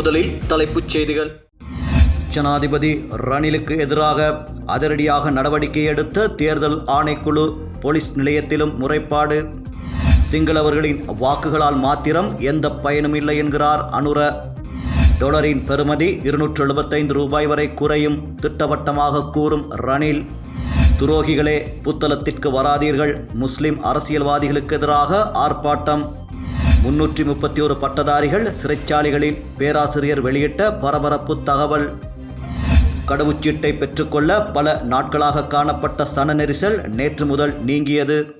முதலில் தலைப்புச் செய்திகள். ஜனாதிபதி ரணிலுக்கு எதிராக அதிரடியாக நடவடிக்கை எடுத்த தேர்தல் ஆணைக்குழு போலீஸ் நிலையத்திலும் முறைப்பாடு. சிங்களவர்களின் வாக்குகளால் மாத்திரம் எந்த பயனும் இல்லை என்கிறார் அனுர. டொலரின் பெறுமதி இருநூற்று எழுபத்தைந்து ரூபாய் வரை குறையும் திட்டவட்டமாக கூறும் ரணில். துரோகிகளே புத்தளத்திற்கு வராதீர்கள். முஸ்லிம் அரசியல்வாதிகளுக்கு எதிராக ஆர்ப்பாட்டம். முன்னூற்றி முப்பத்தி ஒரு பட்டதாரிகள் சிறைச்சாலைகளில் பேராசிரியர் வெளியிட்ட பரபரப்பு தகவல். கடவுச்சீட்டை பெற்றுக்கொள்ள பல நாட்களாக காணப்பட்ட சன நெரிசல் நேற்று முதல் நீங்கியது.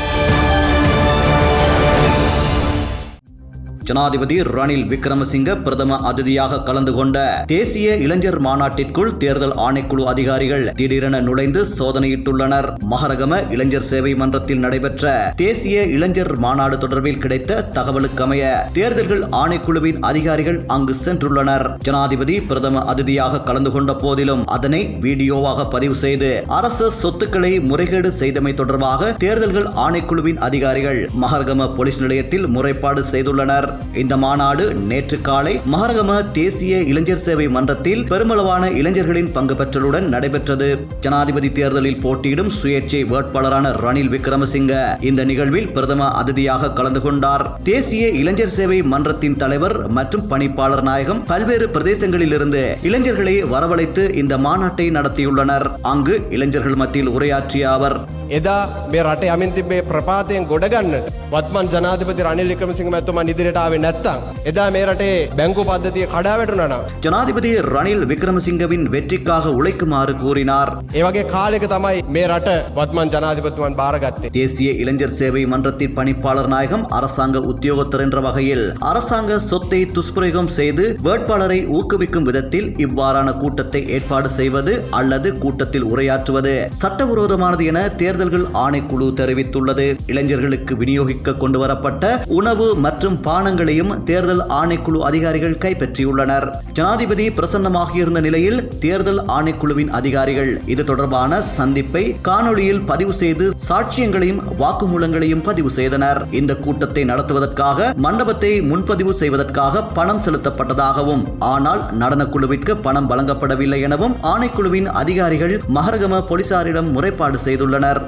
ஜனாதிபதி ரணில் விக்ரமசிங்க பிரதம அதிதியாக கலந்து கொண்ட தேசிய இளைஞர் மாநாட்டிற்குள் தேர்தல் ஆணைக்குழு அதிகாரிகள் திடீரென நுழைந்து சோதனையிட்டுள்ளனர். மகரகம இளைஞர் சேவை மன்றத்தில் நடைபெற்ற தேசிய இளைஞர் மாநாடு தொடர்பில் கிடைத்த தகவலுக்கமைய தேர்தல்கள் ஆணைக்குழுவின் அதிகாரிகள் அங்கு சென்றுள்ளனர். ஜனாதிபதி பிரதம அதிதியாக கலந்து கொண்ட போதிலும் அதனை வீடியோவாக பதிவு செய்து அரசு சொத்துக்களை முறைகேடு செய்தமை தொடர்பாக தேர்தல்கள் ஆணைக்குழுவின் அதிகாரிகள் மகரகம போலீஸ் நிலையத்தில் முறைப்பாடு செய்துள்ளனர். இந்த மாநாடு நேற்று காலை மகரகம தேசிய இளைஞர் சேவை மன்றத்தில் பெருமளவான இளைஞர்களின் பங்கு பெற்றலுடன் நடைபெற்றது. ஜனாதிபதி தேர்தலில் போட்டியிடும் சுயேட்சை வேட்பாளரான ரணில் விக்ரமசிங்க இந்த நிகழ்வில் பிரதம அதிதியாக கலந்து கொண்டார். தேசிய இளைஞர் சேவை மன்றத்தின் தலைவர் மற்றும் பணிப்பாளர் நாயகம் பல்வேறு பிரதேசங்களிலிருந்து இளைஞர்களை வரவழைத்து இந்த மாநாட்டை நடத்தியுள்ளனர். அங்கு இளைஞர்கள் மத்தியில் உரையாற்றிய அவர் එදා මේ රට යමින් තිබේ ප්‍රපාතයෙන් ගොඩගන්නට වත්මන් ජනාධිපති රනිල් වික්‍රමසිංහ මැතුමන් ඉදිරියට ආවේ නැත්තම් එදා මේ රටේ බැංකු පද්ධතිය කඩා වැටුණා නම් ஜனாதிபதி ரணில் விக்ரமசிங்கவின் வெற்றிக்காக உழைக்குமாறு கூறினார் ඒ වගේ කාලෙක තමයි මේ රට වත්මන් ජනාධිපතිතුමන් බාරගත්තේ தேசிய இளைஞர் சேவை மன்றத்தின் பணிப்பாளர் நாயகம் அரசாங்க உத்தியோகத்தர் என்ற வகையில் அரசாங்க சொத்தை துஷ்பிரயோகம் செய்து வேட்பாளரை ஊக்குவிக்கும் விதத்தில் இவ்வாறான கூட்டத்தை ஏற்பாடு செய்வது அல்லது கூட்டத்தில் உரையாற்றுவது சட்டவிரோதமானது என தேர்தல்கள் ஆணைக்குழு தெரிவித்துள்ளது. இளைஞர்களுக்கு விநியோகிக்க கொண்டு வரப்பட்ட உணவு மற்றும் பானங்களையும் தேர்தல் ஆணைக்குழு அதிகாரிகள் கைப்பற்றியுள்ளனர். ஜனாதிபதி பிரசன்னமாக இருந்த நிலையில் தேர்தல் ஆணைக்குழுவின் அதிகாரிகள் இது தொடர்பான சந்திப்பை காணொளியில் பதிவு செய்து சாட்சியங்களையும் வாக்குமூலங்களையும் பதிவு செய்தனர். இந்த கூட்டத்தை நடத்துவதற்காக மண்டபத்தை முன்பதிவு செய்வதற்காக பணம் செலுத்தப்பட்டதாகவும் ஆனால் நடனக்குழுவிற்கு பணம் வழங்கப்படவில்லை எனவும் ஆணைக்குழுவின் அதிகாரிகள் மகரகம போலீசாரிடம் முறைப்பாடு செய்துள்ளனர்.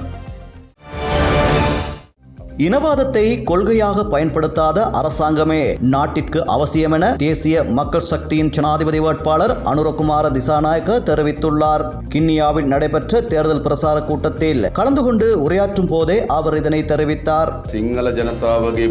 இனவாதத்தை கொள்கையாக பயன்படுத்தாத அரசாங்கமே நாட்டிற்கு அவசியம் என தேசிய மக்கள் சக்தியின் ஜனாதிபதி வேட்பாளர் அனுரகுமார திசாநாயக்க தெரிவித்துள்ளார். கிண்ணியாவில் நடைபெற்ற தேர்தல் பிரசார கூட்டத்தில் கலந்து கொண்டு உரையாற்றும் போதே அவர் இதனை தெரிவித்தார். சிங்கள ஜனதாவகை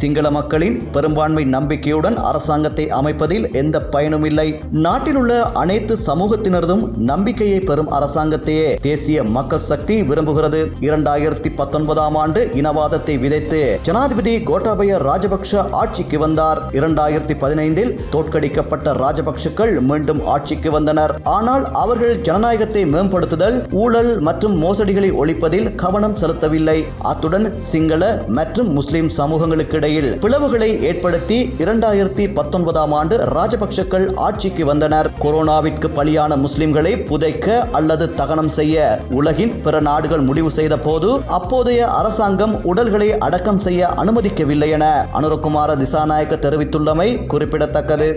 சிங்கள மக்களின் பெரும்பான்மை நம்பிக்கையுடன் அரசாங்கத்தை அமைப்பதில் எந்த பயனும் இல்லை. நாட்டில் உள்ள அனைத்து சமூகத்தினரதும் நம்பிக்கையை பெறும் அரசாங்கத்தையே தேசிய மக்கள் சக்தி விரும்புகிறது. இரண்டாயிரத்தி பத்தொன்பதாம் ஆண்டு இனவாதத்தை விதைத்து ஜனாதிபதி கோட்டாபய ராஜபக்ஷ ஆட்சிக்கு வந்தார். இரண்டாயிரத்தி பதினைந்தில் தோற்கடிக்கப்பட்ட ராஜபக்ஷக்கள் மீண்டும் ஆட்சிக்கு வந்தனர். ஆனால் அவர்கள் ஜனநாயகத்தை மேம்படுத்துதல் ஊழல் மற்றும் மோசடிகளை ஒழிப்பதில் கவனம் செலுத்தவில்லை. அத்துடன் சிங்கள மற்றும் முஸ்லிம் சமூகங்களுக்கு இடையில் பிளவுகளை ஏற்படுத்தி இரண்டாயிரத்தி பத்தொன்பதாம் ஆண்டு ராஜபக்ஷக்கள் ஆட்சிக்கு வந்தனர். கொரோனாவிற்கு பலியான முஸ்லிம்களை புதைக்க அல்லது தகனம் செய்ய உலகின் பிற நாடுகள் முடிவு செய்த போது அப்போதைய அரசாங்கம் உடல்களை அடக்கம் செய்ய அனுமதிக்கவில்லை என அனுரகுமார திசாநாயக்க தெரிவித்துள்ளமை குறிப்பிடத்தக்கது.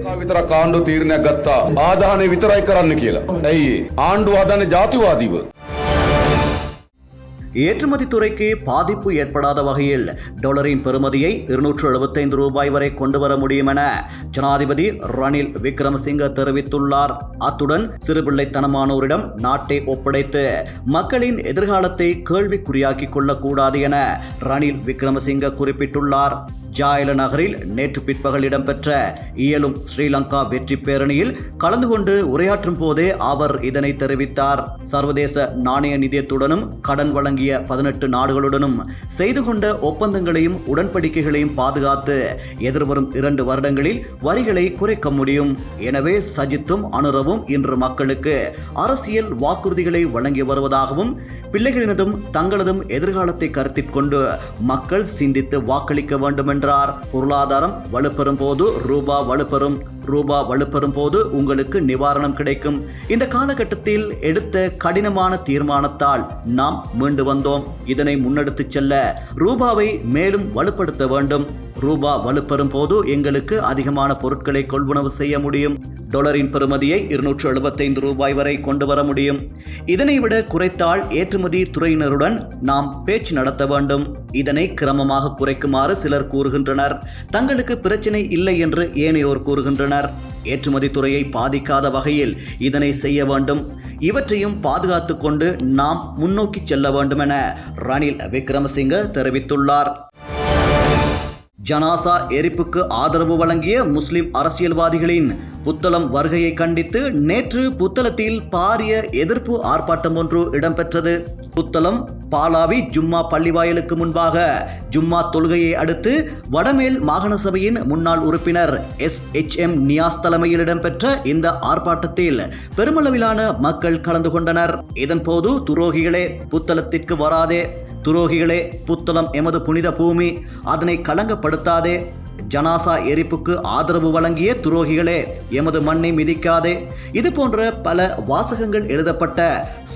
ஆண்டு தீர்ண கத்தா. ஆதானை வித்தராய்க்கரான்னு கீழே. ஆண்டு ஆதான ஜாதிவாதிவு ஏற்றுமதி துறைக்கு பாதிப்பு ஏற்படாத வகையில் டாலரின் பெறுமதியை இருநூற்று எழுபத்தைந்து ரூபாய் வரை கொண்டு வர முடியும் என ஜனாதிபதி ரணில் விக்ரமசிங்க தெரிவித்துள்ளார். அத்துடன் சிறுபிள்ளைத்தனமானோரிடம் நாட்டை ஒப்படைத்து மக்களின் எதிர்காலத்தை கேள்விக்குறியாக்கிக் கொள்ளக்கூடாது என ரணில் விக்ரமசிங்க குறிப்பிட்டுள்ளார். ஜாயல நகரில் நேற்று பிற்பகல் இடம்பெற்ற இயலும் ஸ்ரீலங்கா வெற்றி பேரணியில் கலந்து கொண்டு உரையாற்றும் போதே அவர் இதனை தெரிவித்தார். சர்வதேச நாணய நிதியத்துடனும் கடன் வழங்கிய பதினெட்டு நாடுகளுடனும் செய்து கொண்ட ஒப்பந்தங்களையும் உடன்படிக்கைகளையும் பாதுகாத்து எதிர்வரும் இரண்டு வருடங்களில் வரிகளை குறைக்க முடியும். எனவே சஜித்தும் அனுரவும் இன்று மக்களுக்கு அரசியல் வாக்குறுதிகளை வழங்கி வருவதாகவும் பிள்ளைகளினதும் தங்களதும் எதிர்காலத்தை கருத்தில் கொண்டு மக்கள் சிந்தித்து வாக்களிக்க வேண்டும் என்றார். பொருளாதாரம் வலுப்பெறும் போது ரூபா வலுப்பெறும். ரூபா வலுப்பெறும் போது உங்களுக்கு நிவாரணம் கிடைக்கும். இந்த காலகட்டத்தில் எடுத்த கடினமான தீர்மானத்தால் நாம் மீண்டு வந்தோம். இதனை முன்னெடுத்துச் செல்ல ரூபாவை மேலும் வலுப்படுத்த வேண்டும். ரூபா வலுப்பெறும் போது எங்களுக்கு அதிகமான பொருட்களை கொள்வனவு செய்ய முடியும். டாலரின் பெறுமதியை இருநூற்று எழுபத்தைந்து ரூபாய் வரை கொண்டு வர முடியும். இதனை விட குறைத்தால் ஏற்றுமதி துறையினருடன் நாம் பேச்சு நடத்த வேண்டும். இதனை கிரமமாக குறைக்குமாறு சிலர் கூறுகின்றனர். தங்களுக்கு பிரச்சனை இல்லை என்று ஏனையோர் கூறுகின்றனர். ஏற்றுமதி துறையை பாதிக்காத வகையில் இதனை செய்ய வேண்டும். இவற்றையும் பாதுகாத்து கொண்டு நாம் முன்னோக்கி செல்ல வேண்டும் என ரணில் விக்ரமசிங்க தெரிவித்துள்ளார். ஜனாசா எரிப்புக்கு ஆதரவு வழங்கிய முஸ்லிம் அரசியல்வாதிகளின் புத்தளம் வருகையை கண்டித்து நேற்று புத்தளத்தில் பாரிய எதிர்ப்பு ஆர்ப்பாட்டம் ஒன்று இடம்பெற்றது. புத்தளம் பாலாவி ஜும்மா பள்ளிவாயலுக்கு முன்பாக ஜும்மா தொழுகையை அடுத்து வடமேல் மாகாண சபையின் முன்னாள் உறுப்பினர் எஸ் எச் எம் நியாஸ் தலைமையில் இடம்பெற்ற இந்த ஆர்ப்பாட்டத்தில் பெருமளவிலான மக்கள் கலந்து கொண்டனர். இதன்போது துரோகிகளே புத்தளத்திற்கு வராதே. துரோகிகளே புத்தளம் எமது புனித பூமி அதனை களங்கப்படுத்தாதே. ஜனாசா எரிப்புக்கு ஆதரவு வழங்கிய துரோகிகளே எமது மண்ணை மிதிக்காதே. இது போன்ற பல வாசகங்கள் எழுதப்பட்ட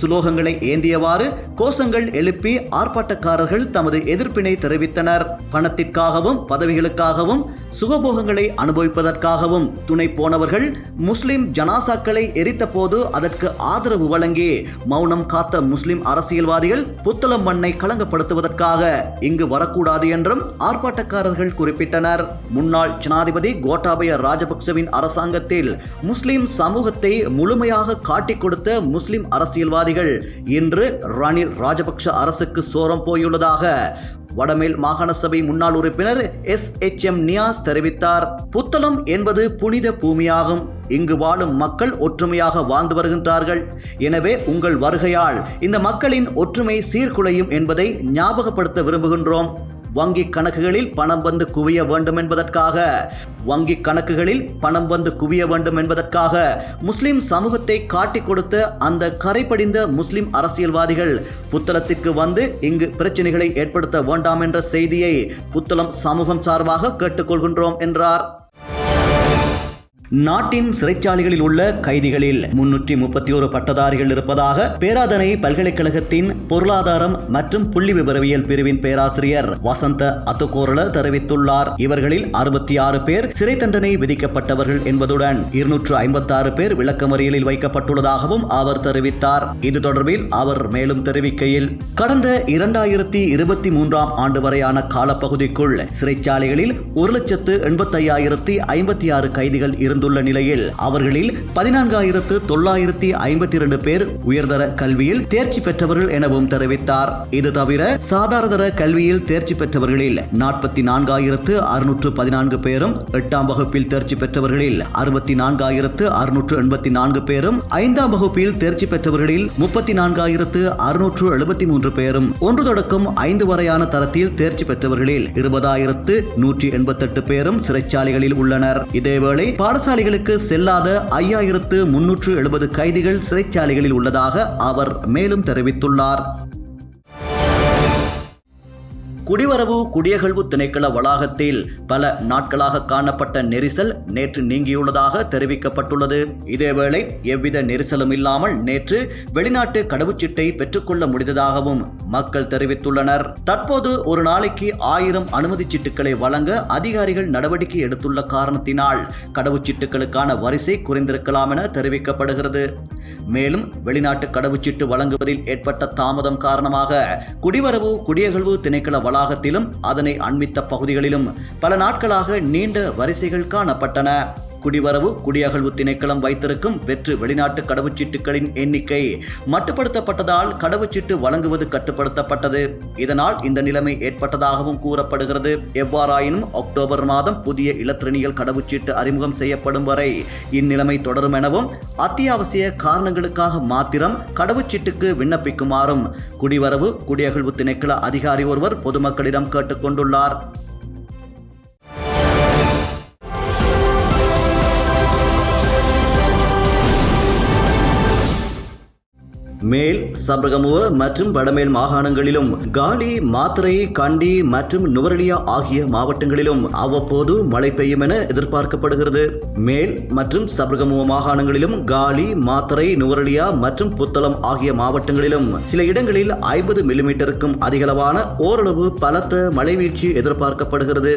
சுலோகங்களை ஏந்தியவாறு கோஷங்கள் எழுப்பி ஆர்ப்பாட்டக்காரர்கள் தமது எதிர்ப்பினை தெரிவித்தனர். பணத்திற்காகவும் பதவிகளுக்காகவும் சுகபோகங்களை அனுபவிப்பதற்காகவும் துணை போனவர்கள் முஸ்லிம் ஜனாசாக்களை எரித்த போது அதற்கு ஆதரவு வழங்கி மௌனம் காத்த முஸ்லிம் அரசியல்வாதிகள் புத்தளம் மண்ணை களங்கப்படுத்துவதற்காக இங்கு வரக்கூடாது என்றும் ஆர்ப்பாட்டக்காரர்கள் குறிப்பிட்டனர். முன்னாள் ஜனாதிபதி கோட்டாபய ராஜபக்சவின் அரசாங்கத்தில் முஸ்லிம் சமூகத்தை முழுமையாக காட்டிக் கொடுத்த முஸ்லிம் அரசியல்வாதிகள் இன்று ரணில் ராஜபக்ஷ அரசுக்கு சோரம் போயுள்ளதாக வடமேல் மாகாண சபை முன்னாள் உறுப்பினர் எஸ் எச் எம் நியாஸ் தெரிவித்தார். புத்தளம் என்பது புனித பூமியாகும். இங்கு வாழும் மக்கள் ஒற்றுமையாக வாழ்ந்து வருகின்றார்கள். எனவே உங்கள் வருகையால் இந்த மக்களின் ஒற்றுமை சீர்குலையும் என்பதை ஞாபகப்படுத்த விரும்புகின்றோம். வங்கி கணக்குகளில் பணம் வந்து குவிய வேண்டும் என்பதற்காக வங்கி கணக்குகளில் பணம் வந்து குவிய வேண்டும் என்பதற்காக முஸ்லிம் சமூகத்தை காட்டிக் கொடுத்த அந்த கரைபடிந்த முஸ்லிம் அரசியல்வாதிகள் புத்தளத்திற்கு வந்து இங்கு பிரச்சனைகளை ஏற்படுத்த வேண்டாம் என்ற செய்தியை புத்தளம் சமூகம் சார்பாக கேட்டுக்கொள்கின்றோம் என்றார். நாட்டின் சிறைச்சாலைகளில் உள்ள கைதிகளில் முன்னூற்றி முப்பத்தி ஒரு பட்டதாரிகள் இருப்பதாக பேராதனை பல்கலைக்கழகத்தின் பொருளாதாரம் மற்றும் புள்ளி விவரவியல் பிரிவின் பேராசிரியர் வசந்த அத்துக்கோரல தெரிவித்துள்ளார். இவர்களில் அறுபத்தி ஆறு பேர் சிறை தண்டனை விதிக்கப்பட்டவர்கள் என்பதுடன் இருநூற்று ஐம்பத்தி ஆறு பேர் விளக்கமறியலில் வைக்கப்பட்டுள்ளதாகவும் அவர் தெரிவித்தார். இது தொடர்பில் அவர் மேலும் தெரிவிக்கையில் கடந்த இரண்டாயிரத்தி இருபத்தி மூன்றாம் ஆண்டு வரையான காலப்பகுதிக்குள் சிறைச்சாலைகளில் ஒரு லட்சத்து எண்பத்தையாயிரத்தி ஐம்பத்தி ஆறு கைதிகள் இருந்துள்ள நிலையில் அவர்களில் பதினான்காயிரத்து தொள்ளாயிரத்தி ஐம்பத்தி இரண்டு பேர் உயர்தர கல்வியில் தேர்ச்சி பெற்றவர்கள் எனவும் தெரிவித்தார். இது தவிர சாதாரணதர கல்வியில் தேர்ச்சி பெற்றவர்களில் நாற்பத்தி நான்காயிரத்து அறுநூற்று பதினான்கு பேரும் எட்டாம் வகுப்பில் தேர்ச்சி பெற்றவர்களில் அறுபத்தி நான்காயிரத்து அறுநூற்று எண்பத்தி நான்கு பேரும் ஐந்தாம் வகுப்பில் தேர்ச்சி பெற்றவர்களில் முப்பத்தி நான்காயிரத்து அறுநூற்று எழுபத்தி மூன்று பேரும் ஒன்று தொடக்கம் ஐந்து வரையான தரத்தில் தேர்ச்சி பெற்றவர்களில் இருபதாயிரத்து நூற்றி எண்பத்தெட்டு பேரும் சிறைச்சாலைகளில் உள்ளனர். இதேவேளை பாடசாலைகளுக்கு செல்லாத ஐயாயிரத்து முன்னூற்று எழுபது கைதிகள் சிறைச்சாலைகளில் உள்ளதாக அவர் மேலும் தெரிவித்துள்ளார். குடிவரவு குடியகழ்வு திணைக்கள வளாகத்தில் பல நாட்களாக காணப்பட்ட நெரிசல் நேற்று நீங்கியுள்ளதாக தெரிவிக்கப்பட்டுள்ளது. இதேவேளை எவ்வித நெரிசலும் இல்லாமல் நேற்று வெளிநாட்டு கடவுச்சீட்டை பெற்றுக்கொள்ள முடிந்ததாகவும் மக்கள் தெரிவித்துள்ளனர். தற்போது ஒரு நாளைக்கு ஆயிரம் அனுமதி சீட்டுகளை வழங்க அதிகாரிகள் நடவடிக்கை எடுத்துள்ள காரணத்தினால் கடவுச்சீட்டுகளுக்கான வரிசை குறைந்திருக்கலாம் என தெரிவிக்கப்படுகிறது. மேலும் வெளிநாட்டு கடவுச்சீட்டு வழங்குவதில் ஏற்பட்ட தாமதம் காரணமாக குடிவரவு குடியகழ்வு திணைக்கள வளாகத்திலும் அதனை அண்மித்த பகுதிகளிலும் பல நாட்களாக நீண்ட வரிசைகள் காணப்பட்டன. குடிவரவு குடியகழ்வு திணைக்களம் வைத்திருக்கும் வெற்று வெளிநாட்டு கடவுச்சீட்டுகளின் எண்ணிக்கை மட்டுப்படுத்தப்பட்டதால் கடவுச்சீட்டு வழங்குவது கட்டுப்படுத்தப்பட்டது. இதனால் இந்த நிலைமை ஏற்பட்டதாகவும் கூறப்படுகிறது. எவ்வாறாயினும் அக்டோபர் மாதம் புதிய இலத்திரனியல் கடவுச்சீட்டு அறிமுகம் செய்யப்படும் வரை இந்நிலைமை தொடரும் எனவும் அத்தியாவசிய காரணங்களுக்காக மாத்திரம் கடவுச்சீட்டுக்கு விண்ணப்பிக்குமாறும் குடிவரவு குடியகழ்வு திணைக்கள அதிகாரி ஒருவர் பொதுமக்களிடம் கேட்டுக்கொண்டுள்ளார். மேல் சபரகமுவ மற்றும் வடமேல் மாகாணங்களிலும் காலி மாத்திரை கண்டி மற்றும் நுவரலியா ஆகிய மாவட்டங்களிலும் அவ்வப்போது மழை பெய்யும் என எதிர்பார்க்கப்படுகிறது. மேல் மற்றும் சபரகமுவ மாகாணங்களிலும் காலி மாத்திரை நுவரலியா மற்றும் புத்தளம் ஆகிய மாவட்டங்களிலும் சில இடங்களில் ஐம்பது மில்லிமீட்டருக்கும் அதிகளவான ஓரளவு பலத்த மழை வீழ்ச்சி எதிர்பார்க்கப்படுகிறது.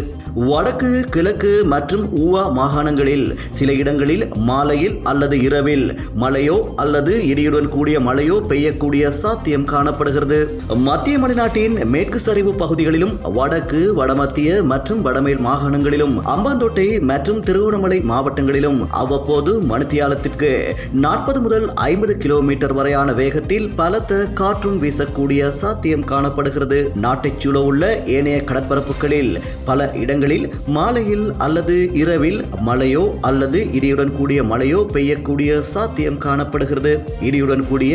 வடக்கு கிழக்கு மற்றும் ஊவா மாகாணங்களில் சில இடங்களில் மாலையில் அல்லது இரவில் மழையோ அல்லது இடியுடன் கூடிய மழையோ பெய்யக்கூடிய சாத்தியம் காணப்படுகிறது. மத்திய மலைநாட்டின் மேற்கு சரிவு பகுதிகளிலும் வடக்கு வடமத்திய மற்றும் வடமேல் மாகாணங்களிலும் அம்பாந்தோட்டை மற்றும் திருவண்ணாமலை மாவட்டங்களிலும் அவ்வப்போது மணித்தியாலத்திற்கு நாற்பது முதல் ஐம்பது கிலோமீட்டர் வரையான வேகத்தில் பலத்த காற்றும் வீசக்கூடிய சாத்தியம் காணப்படுகிறது. நாட்டைச் சூழ உள்ள ஏனைய கடற்பரப்புகளில் பல இடங்களில் மாலையில் அல்லது இரவில் மழையோ அல்லது இடியுடன் கூடிய மழையோ பெய்யக்கூடிய சாத்தியம் காணப்படுகிறது. இடியுடன் கூடிய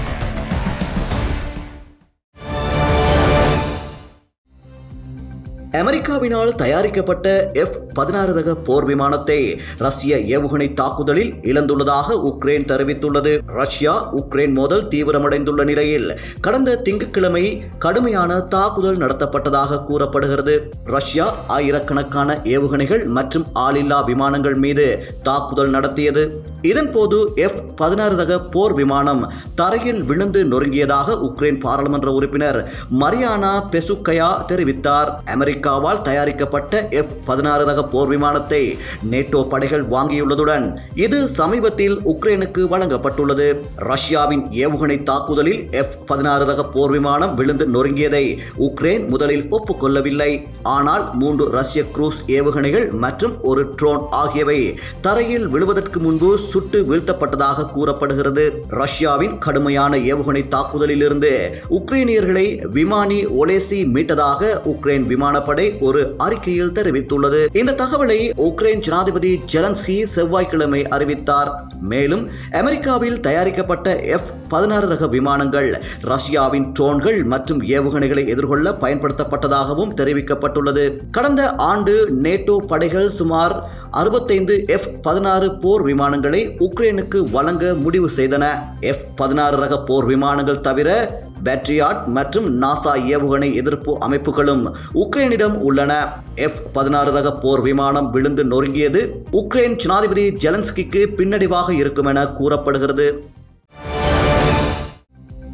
அமெரிக்காவினால் தயாரிக்கப்பட்ட எஃப் பதினாறு ரக போர் விமானத்தை ரஷ்ய ஏவுகணை தாக்குதலில் இழந்துள்ளதாக உக்ரைன் தெரிவித்துள்ளது. ரஷ்யா உக்ரைன் மோதல் தீவிரமடைந்துள்ள நிலையில் கடந்த திங்கட்கிழமை கடுமையான தாக்குதல் நடத்தப்பட்டதாக கூறப்படுகிறது. ரஷ்யா ஆயிரக்கணக்கான ஏவுகணைகள் மற்றும் ஆளில்லா விமானங்கள் மீது தாக்குதல் நடத்தியது. இதன்போது எஃப் பதினாறு ரக போர் விமானம் தரையில் விழுந்து நொறுங்கியதாக உக்ரைன் பாராளுமன்ற உறுப்பினர் மரியானா பெசுக்கயா தெரிவித்தார். அமெரிக்காவால் தயாரிக்கப்பட்ட எஃப் பதினாறு ரக போர் விமானத்தை நேட்டோ படைகள் வாங்கியுள்ளதுடன் இது சமீபத்தில் உக்ரைனுக்கு வழங்கப்பட்டுள்ளது. ரஷ்யாவின் ஏவுகணை தாக்குதலில் எஃப் பதினாறு ரக போர் விமானம் விழுந்து நொறுங்கியதை உக்ரைன் முதலில் ஒப்புக்கொள்ளவில்லை. ஆனால் மூன்று ரஷ்ய குரூஸ் ஏவுகணைகள் மற்றும் ஒரு ட்ரோன் ஆகியவை தரையில் விழுவதற்கு முன்பு சுட்டு வீழ்த்தப்பட்டதாக கூறப்படுகிறது. ரஷ்யாவின் கடுமையான ஏவுகணை தாக்குதலிலிருந்து உக்ரைனியர்களை விமானி ஒலேசி மீட்டதாக உக்ரைன் விமானப்படை ஒரு அறிக்கையில் தெரிவித்துள்ளது. இந்த தகவலை உக்ரைன் ஜனாதிபதி ஜெலன்ஸ்கி செவ்வாய்க்கிழமை அறிவித்தார். மேலும் அமெரிக்காவில் தயாரிக்கப்பட்ட எஃப் பதினாறு ரக விமானங்கள் ரஷ்யாவின் ட்ரோன்கள் மற்றும் ஏவுகணைகளை எதிர்கொள்ள பயன்படுத்தப்பட்டதாகவும் தெரிவிக்கப்பட்டுள்ளது. கடந்த ஆண்டு நேட்டோ படைகள் சுமார் அறுபத்தைந்து எஃப் பதினாறு போர் விமானங்களை உக்ரைனுக்கு வழங்க முடிவு செய்தன. எஃப் பதினாறு ரக போர் விமானங்கள் தவிர பேட்ரியாட் மற்றும் நாசா ஏவுகணை எதிர்ப்பு அமைப்புகளும் உக்ரைனிடம் உள்ளன. எஃப் பதினாறு ரக போர் விமானம் விழுந்து நொறுங்கியது உக்ரைன் ஜனாதிபதி ஜெலன்ஸ்கிக்கு பின்னடைவாக இருக்கும் என கூறப்படுகிறது.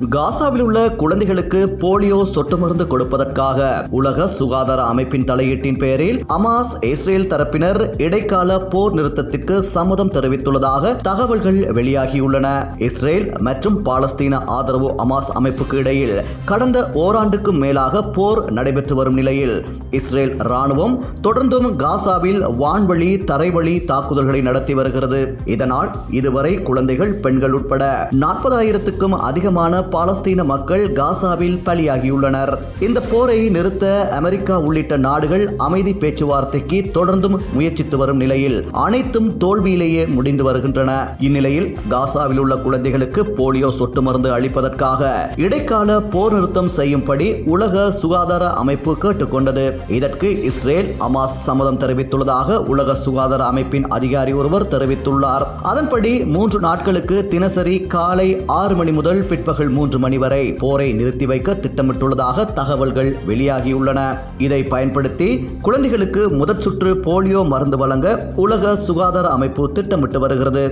காசாவில் உள்ள குழந்தைகளுக்கு போலியோ சொட்டு மருந்து கொடுப்பதற்காக உலக சுகாதார அமைப்பின் தலையீட்டின் பெயரில் அமாஸ் இஸ்ரேல் தரப்பினர் இடைக்கால போர் நிறுத்தத்திற்கு சம்மதம் தெரிவித்துள்ளதாக தகவல்கள் வெளியாகியுள்ளன. இஸ்ரேல் மற்றும் பாலஸ்தீன ஆதரவு அமாஸ் அமைப்புக்கு இடையில் கடந்த ஓராண்டுக்கும் மேலாக போர் நடைபெற்று வரும் நிலையில் இஸ்ரேல் ராணுவம் தொடர்ந்தும் காசாவில் வான்வழி தரைவழி தாக்குதல்களை நடத்தி வருகிறது. இதனால் இதுவரை குழந்தைகள் பெண்கள் உட்பட நாற்பதாயிரத்துக்கும் அதிகமான பாலஸ்தீன மக்கள் காசாவில் பலியாகியுள்ளனர். இந்த போரை நிறுத்த அமெரிக்கா உள்ளிட்ட நாடுகள் அமைதி பேச்சுவார்த்தைக்கு தொடர்ந்தும் முயற்சித்து வரும் நிலையில் அனைத்தும் தோல்வியிலேயே முடிந்து வருகின்றன. இந்நிலையில் காசாவில் உள்ள குழந்தைகளுக்கு போலியோ சொட்டு மருந்து அளிப்பதற்காக இடைக்கால போர் நிறுத்தம் செய்யும்படி உலக சுகாதார அமைப்பு கேட்டுக்கொண்டது. இதற்கு இஸ்ரேல் அமாஸ் சம்மதம் தெரிவித்துள்ளதாக உலக சுகாதார அமைப்பின் அதிகாரி ஒருவர் தெரிவித்துள்ளார். அதன்படி மூன்று நாட்களுக்கு தினசரி காலை ஆறு மணி முதல் பிற்பகல் மூன்று மணி வரை போரை நிறுத்தி வைக்க திட்டமிட்டுள்ளதாக தகவல்கள் வெளியாகியுள்ளன. இதை பயன்படுத்தி குழந்தைகளுக்கு முதற் சுற்று போலியோ மருந்து வழங்க உலக சுகாதார அமைப்பு திட்டமிட்டு வருகிறது.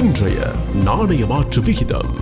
இன்றைய நாணய மாற்று விகிதம்